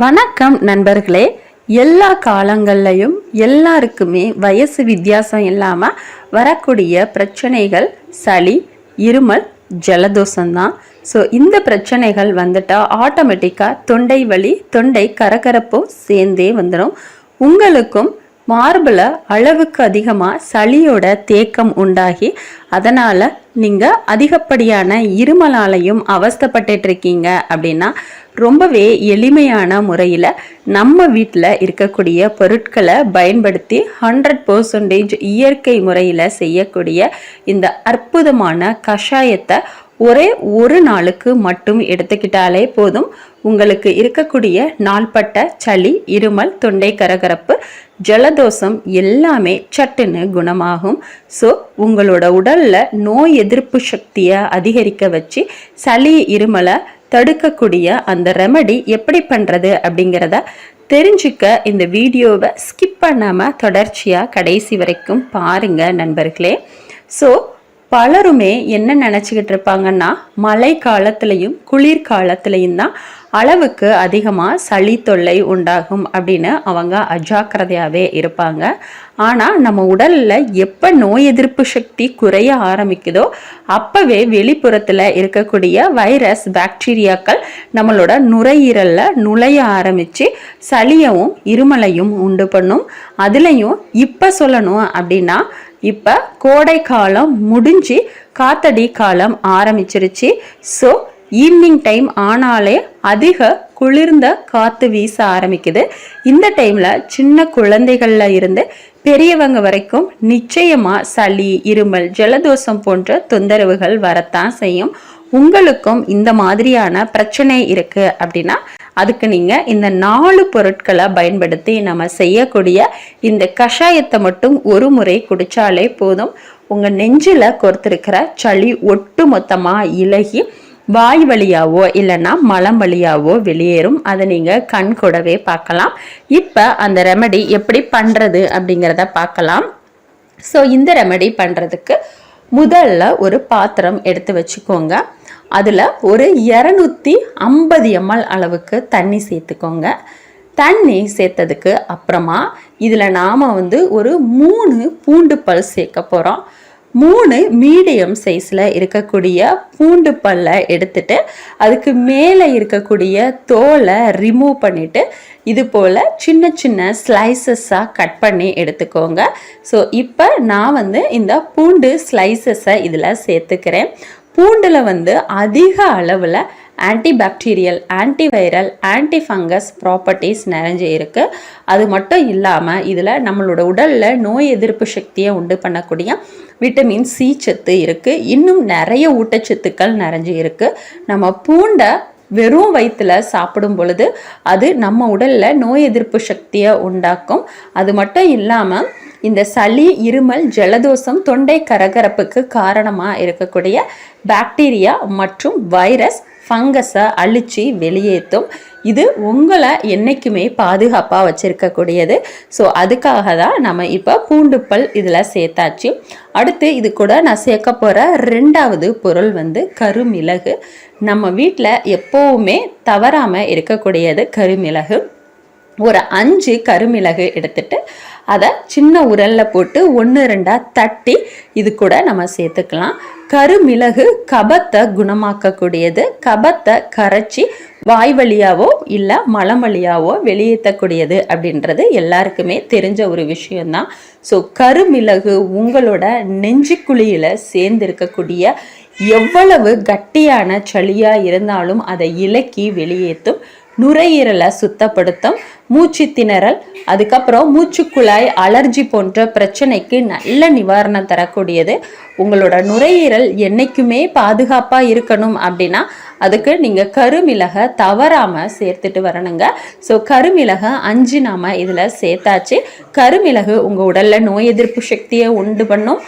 வணக்கம் நண்பர்களே. எல்லா காலங்கள்லையும் எல்லாருக்குமே வயசு வித்தியாசம் இல்லாமல் வரக்கூடிய பிரச்சனைகள் சளி இருமல் ஜலதோஷம்தான். ஸோ இந்த பிரச்சனைகள் வந்துட்டால் ஆட்டோமேட்டிக்காக தொண்டை வலி தொண்டை கரகரப்பும் சேர்ந்தே வந்துடும் உங்களுக்கும் மார்பில் அளவுக்கு அதிகமாக சளியோட தேக்கம் உண்டாகி அதனால் நீங்கள் அதிகப்படியான இருமலாலையும் அவஸ்தைப்பட்டுட்டு இருக்கீங்க அப்படின்னா ரொம்பவே எளிமையான முறையில் நம்ம வீட்டில் இருக்கக்கூடிய பொருட்களை பயன்படுத்தி ஹண்ட்ரட் பர்சன்டேஜ் இயற்கை முறையில் செய்யக்கூடிய இந்த அற்புதமான கஷாயத்தை ஒரே ஒரு நாளுக்கு மட்டும் எடுத்துக்கிட்டாலே போதும். உங்களுக்கு இருக்கக்கூடிய நாள்பட்ட சளி இருமல் தொண்டை கரகரப்பு ஜலதோஷம் எல்லாமே சட்டுன்னு குணமாகும். ஸோ உங்களோட உடலில் நோய் எதிர்ப்பு சக்தியை அதிகரிக்க வச்சு சளி இருமலை தடுக்கக்கூடிய அந்த ரெமடி எப்படி பண்ணுறது அப்படிங்கிறத தெரிஞ்சுக்க இந்த வீடியோவை ஸ்கிப் பண்ணாமல் தொடர்ச்சியாக கடைசி வரைக்கும் பாருங்க நண்பர்களே. ஸோ பலருமே என்ன நினச்சிக்கிட்டு இருப்பாங்கன்னா மழை காலத்துலேயும் குளிர் காலத்துலேயும் தான் அளவுக்கு அதிகமாக சளி தொல்லை உண்டாகும் அப்படின்னு அவங்க அஜாக்கிரதையாகவே இருப்பாங்க. ஆனால் நம்ம உடலில் எப்போ நோய் எதிர்ப்பு சக்தி குறைய ஆரம்பிக்குதோ அப்போவே வெளிப்புறத்தில் இருக்கக்கூடிய வைரஸ் பாக்டீரியாக்கள் நம்மளோட நுரையீரலில் நுழைய ஆரம்பித்து சளியவும் இருமலையும் உண்டு பண்ணும். அதுலேயும் இப்போ சொல்லணும் அப்படின்னா இப்போ கோடை காலம் முடிஞ்சு காத்தடி காலம் ஆரம்பிச்சிருச்சு. ஸோ ஈவினிங் டைம் ஆனாலே அதிக குளிர்ந்த காற்று வீச ஆரம்பிக்குது. இந்த டைமில் சின்ன குழந்தைகள்ல இருந்து பெரியவங்க வரைக்கும் நிச்சயமாக சளி இருமல் ஜலதோஷம் போன்ற தொந்தரவுகள் வரத்தான் செய்யும். உங்களுக்கும் இந்த மாதிரியான பிரச்சனை இருக்கு அப்படின்னா அதுக்கு நீங்கள் இந்த நாலு பொருட்களை பயன்படுத்தி நம்ம செய்யக்கூடிய இந்த கஷாயத்தை மட்டும் ஒரு முறை குடித்தாலே போதும். உங்கள் நெஞ்சில் கொடுத்துருக்கிற சளி ஒட்டு மொத்தமாக இலகி வாய் வழியாவோ இல்லைன்னா மலம் வழியாவோ வெளியேறும். அதை நீங்கள் கண் கூடவே பார்க்கலாம். இப்போ அந்த ரெமடி எப்படி பண்ணுறது அப்படிங்கிறத பார்க்கலாம். ஸோ இந்த ரெமடி பண்ணுறதுக்கு முதல்ல ஒரு பாத்திரம் எடுத்து வச்சுக்கோங்க. அதில் ஒரு இரநூத்தி ஐம்பது எம்எல் அளவுக்கு தண்ணி சேர்த்துக்கோங்க. தண்ணி சேர்த்ததுக்கு அப்புறமா இதில் நாம் வந்து ஒரு மூணு பூண்டு பல் சேர்க்க போகிறோம் மூணு மீடியம் சைஸில் இருக்கக்கூடிய பூண்டு பல்லை எடுத்துட்டு அதுக்கு மேலே இருக்கக்கூடிய தோலை ரிமூவ் பண்ணிவிட்டு இது போல் சின்ன சின்ன ஸ்லைசஸாக கட் பண்ணி எடுத்துக்கோங்க. ஸோ இப்போ நான் வந்து இந்த பூண்டு ஸ்லைசஸை இதில் சேர்த்துக்கிறேன். பூண்டில் வந்து அதிக அளவில் antibacterial antiviral anti fungus properties நிறைஞ்சு இருக்குது அது மட்டும் இல்லாமல் இதில் நம்மளோட உடலில் நோய் எதிர்ப்பு சக்தியை உண்டு பண்ணக்கூடிய விட்டமின் சி சத்து இருக்குது இன்னும் நிறைய ஊட்டச்சத்துக்கள் நிறைஞ்சு இருக்குது நம்ம பூண்டை வெறும் வயிற்றுல சாப்பிடும் பொழுது அது நம்ம உடலில் நோய் எதிர்ப்பு சக்தியை உண்டாக்கும். அது மட்டும் இல்லாமல் இந்த சளி இருமல் ஜலதோஷம் தொண்டை கரகரப்புக்கு காரணமாக இருக்கக்கூடிய பாக்டீரியா மற்றும் வைரஸ் ஃபங்கஸை அழித்து வெளியேற்றும் இது உங்களை என்றைக்குமே பாதுகாப்பாக வச்சுருக்கக்கூடியது. ஸோ அதுக்காக தான் நம்ம இப்போ பூண்டுப்பல் இதில் சேர்த்தாச்சு. அடுத்து இது கூட நான் சேர்க்க போகிற ரெண்டாவது பொருள் வந்து கருமிளகு. நம்ம வீட்டில் எப்போவுமே தவறாமல் இருக்கக்கூடியது கருமிளகு. ஒரு அஞ்சு கருமிளகு எடுத்துட்டு அதை சின்ன உரல்ல போட்டு ஒன்று ரெண்டாக தட்டி இது கூட நம்ம சேர்த்துக்கலாம். கருமிளகு கபத்தை குணமாக்கக்கூடியது. கபத்தை கரைச்சி வாய் வழியாவோ இல்லை மலம் வழியாவோ வெளியேற்றக்கூடியது அப்படின்றது எல்லாருக்குமே தெரிஞ்ச ஒரு விஷயம்தான். ஸோ கருமிளகு உங்களோட நெஞ்சுக்குழியில் சேர்ந்திருக்கக்கூடிய எவ்வளவு கட்டியான சளியாக இருந்தாலும் அதை இலக்கி வெளியேற்றும் நுரையீரலை சுத்தப்படுத்தும் மூச்சு திணறல் அதுக்கப்புறம் மூச்சுக்குழாய் அலர்ஜி போன்ற பிரச்சனைக்கு நல்ல நிவாரணம் தரக்கூடியது. உங்களோட நுரையீரல் என்றைக்குமே பாதுகாப்பாக இருக்கணும் அப்படின்னா அதுக்கு நீங்கள் கருமிளகை தவறாமல் சேர்த்துட்டு வரணுங்க. ஸோ கருமிளகை அஞ்சு நாம் இதில் சேர்த்தாச்சு. கருமிளகு உங்கள் உடலில் நோய் எதிர்ப்பு சக்தியை உண்டு பண்ணும்.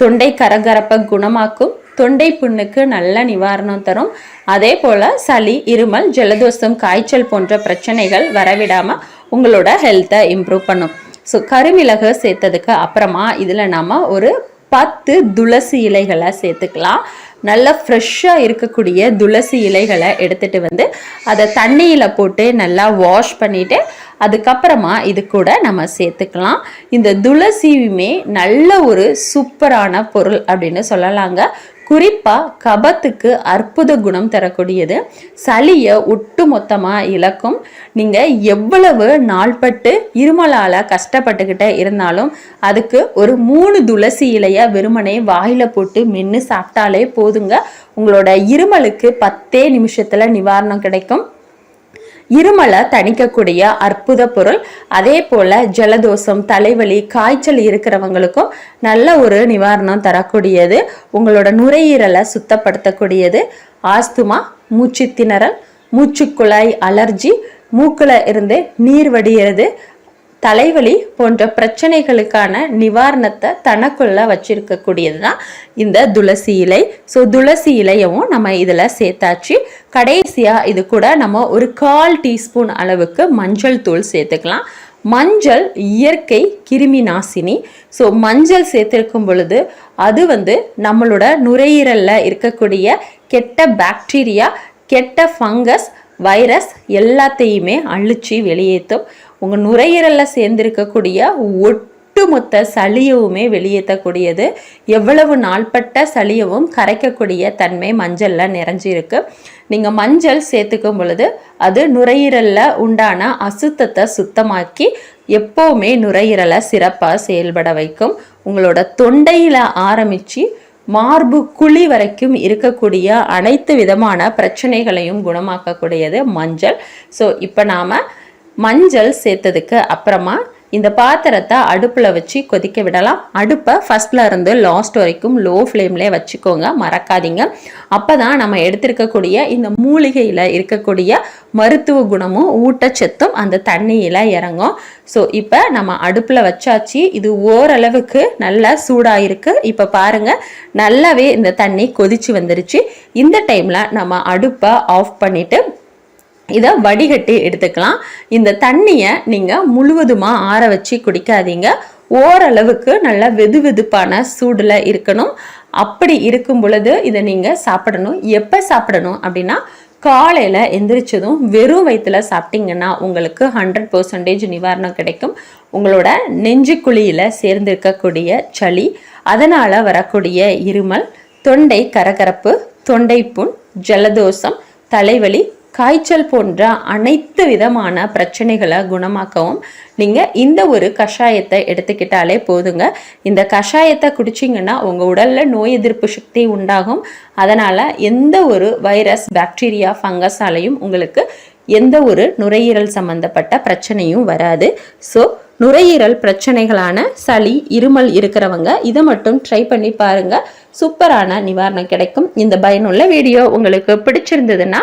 தொண்டை கரகரப்பை குணமாக்கும். தொண்டை புண்ணுக்கு நல்ல நிவாரணம் தரும். அதே போல் சளி இருமல் ஜலதோஷம் காய்ச்சல் போன்ற பிரச்சனைகள் வரவிடாமல் உங்களோட ஹெல்த்தை இம்ப்ரூவ் பண்ணும். ஸோ கருமிளகு சேர்த்ததுக்கு அப்புறமா இதில் நாம் ஒரு பத்து துளசி இலைகளை சேர்த்துக்கலாம். நல்ல ஃப்ரெஷ்ஷாக இருக்கக்கூடிய துளசி இலைகளை எடுத்துகிட்டு வந்து அதை தண்ணியில் போட்டு நல்லா வாஷ் பண்ணிவிட்டு அதுக்கப்புறமா இது கூட நம்ம சேர்த்துக்கலாம். இந்த துளசியுமே நல்ல ஒரு சூப்பரான பொருள் அப்படின்னு சொல்லலாங்க. குறிப்பாக கபத்துக்கு அற்புத குணம் தரக்கூடியது. சளியை ஒட்டு மொத்தமாக இழக்கும். நீங்கள் எவ்வளவு நாள்பட்டு இருமலால் கஷ்டப்பட்டுக்கிட்டே இருந்தாலும் அதுக்கு ஒரு மூணு துளசி இலையை வெறுமனே வாயில் போட்டு மென்று சாப்பிட்டாலே போதுங்க. உங்களோட இருமலுக்கு பத்தே நிமிஷத்தில் நிவாரணம் கிடைக்கும். இருமலை தணிக்கக்கூடிய அற்புத பொருள். அதே போல் ஜலதோஷம் தலைவலி காய்ச்சல் இருக்கிறவங்களுக்கும் நல்ல ஒரு நிவாரணம் தரக்கூடியது. உங்களோட நுரையீரலை சுத்தப்படுத்தக்கூடியது. ஆஸ்துமா மூச்சு திணறல் மூச்சுக்குழாய் அலர்ஜி மூக்கில் இருந்து நீர் வடிகிறது. தலைவலி போன்ற பிரச்சனைகளுக்கான நிவாரணத்தை தனக்குள்ள வச்சிருக்கக்கூடியது தான் இந்த துளசி இலை. ஸோ துளசி இலையவும் நம்ம இதில் சேர்த்தாச்சு. கடைசியாக இது கூட நம்ம ஒரு கால் டீஸ்பூன் அளவுக்கு மஞ்சள் தூள் சேர்த்துக்கலாம். மஞ்சள் இயற்கை கிருமி நாசினி. ஸோ மஞ்சள் சேர்த்திருக்கும் பொழுது அது வந்து நம்மளோட நுரையீரலில் இருக்கக்கூடிய கெட்ட பாக்டீரியா கெட்ட ஃபங்கஸ் வைரஸ் எல்லாத்தையுமே அழிச்சு வெளியேற்றும் உங்கள் நுரையீரலில் சேர்ந்திருக்கக்கூடிய ஒட்டுமொத்த சளியவுமே வெளியேற்றக்கூடியது எவ்வளவு நாள்பட்ட சளியவும் கரைக்கக்கூடிய தன்மை மஞ்சளில் நிறைஞ்சிருக்கு. நீங்கள் மஞ்சள் சேர்த்துக்கும் பொழுது அது நுரையீரலில் உண்டான அசுத்தத்தை சுத்தமாக்கி எப்போவுமே நுரையீரலை சிறப்பாக செயல்பட வைக்கும். உங்களோட தொண்டையில் ஆரம்பித்து மார்பு குழி வரைக்கும் இருக்கக்கூடிய அனைத்து விதமான பிரச்சனைகளையும் குணமாக்கக்கூடியது மஞ்சள். ஸோ இப்போ நாம் மஞ்சள் சேர்த்ததுக்கு அப்புறமா இந்த பாத்திரத்தை அடுப்பில் வச்சு கொதிக்க விடலாம். அடுப்பை ஃபஸ்ட்டில் இருந்து லாஸ்ட் வரைக்கும் லோ ஃப்ளேம்லேயே வச்சுக்கோங்க. மறக்காதீங்க. அப்போ தான் நம்ம எடுத்திருக்கக்கூடிய இந்த மூலிகையில் இருக்கக்கூடிய மருத்துவ குணமும் ஊட்டச்சத்தும் அந்த தண்ணியில் இறங்கும். ஸோ இப்போ நம்ம அடுப்பில் வச்சாச்சு. இது ஓரளவுக்கு நல்லா சூடாயிருக்கு. இப்போ பாருங்கள் நல்லாவே இந்த தண்ணி கொதிச்சு வந்துருச்சு. இந்த டைமில் நம்ம அடுப்பை ஆஃப் பண்ணிவிட்டு இதை வடிகட்டி எடுத்துக்கலாம். இந்த தண்ணியை நீங்கள் முழுவதுமாக ஆற வச்சு குடிக்காதீங்க. ஓரளவுக்கு நல்லா வெது வெதுப்பான சூடில் இருக்கணும். அப்படி இருக்கும் பொழுது இதை நீங்கள் சாப்பிடணும். எப்போ சாப்பிடணும் அப்படின்னா காலையில் எந்திரிச்சதும் வெறும் வயிற்றில் சாப்பிட்டீங்கன்னா உங்களுக்கு ஹண்ட்ரட் பர்சன்டேஜ் நிவாரணம் கிடைக்கும். உங்களோட நெஞ்சுக்குழியில் சேர்ந்திருக்கக்கூடிய சளி அதனால் வரக்கூடிய இருமல் தொண்டை கரகரப்பு தொண்டை புண் ஜலதோஷம் தலைவலி காய்ச்சல் போன்ற அனைத்து விதமான பிரச்சனைகளை குணமாக்கவும். நீங்கள் இந்த ஒரு கஷாயத்தை எடுத்துக்கிட்டாலே போதுங்க. இந்த கஷாயத்தை குடிச்சிங்கன்னா உங்கள் உடலில் நோய் எதிர்ப்பு சக்தி உண்டாகும். அதனால் எந்த ஒரு வைரஸ் பாக்டீரியா ஃபங்கஸாலையும் உங்களுக்கு எந்த ஒரு நுரையீரல் சம்பந்தப்பட்ட பிரச்சனையும் வராது. ஸோ நுரையீரல் பிரச்சனைகளான சளி இருமல் இருக்கிறவங்க இதை மட்டும் ட்ரை பண்ணி பாருங்கள் சூப்பரான நிவாரணம் கிடைக்கும். இந்த பயனுள்ள வீடியோ உங்களுக்கு பிடிச்சிருந்ததுன்னா